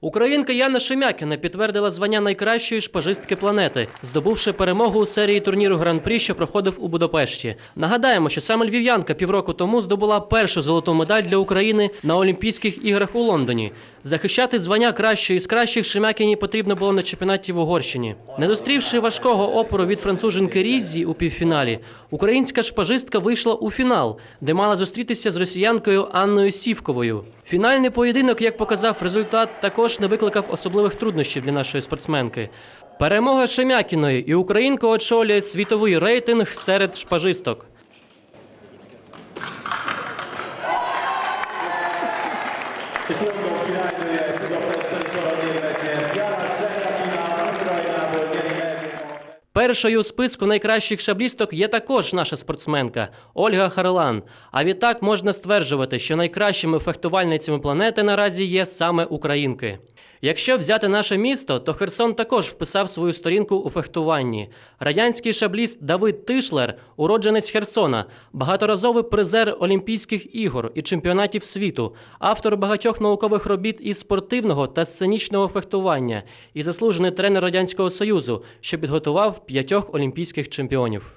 Українка Яна Шемякіна підтвердила звання найкращої шпажистки планети, здобувши перемогу у серії турніру Гран-прі, що проходив у Будапешті. Нагадаємо, що саме львів'янка півроку тому здобула першу золоту медаль для України на Олімпійських іграх у Лондоні. Захищати звання кращої з кращих Шемякіні потрібно було на чемпіонаті в Угорщині. Не зустрівши важкого опору від француженки Різзі у півфіналі, українська шпажистка вийшла у фінал, де мала зустрітися з росіянкою Анною Сівковою. Фінальний поєдинок, як показав результат, також не викликав особливих труднощів для нашої спортсменки. Перемога Шемякіної і українка очолює світовий рейтинг серед шпажисток. Szlugą finálnője Першою у списку найкращих шаблісток є також наша спортсменка Ольга Харлан. А відтак можна стверджувати, що найкращими фехтувальницями планети наразі є саме українки. Якщо взяти наше місто, то Херсон також вписав свою сторінку у фехтуванні. Радянський шабліст Давид Тишлер, уродженець Херсона, багаторазовий призер Олімпійських ігор і чемпіонатів світу, автор багатьох наукових робіт із спортивного та сценічного фехтування і заслужений тренер Радянського Союзу, що підготував п'ятьох олімпійських чемпіонів.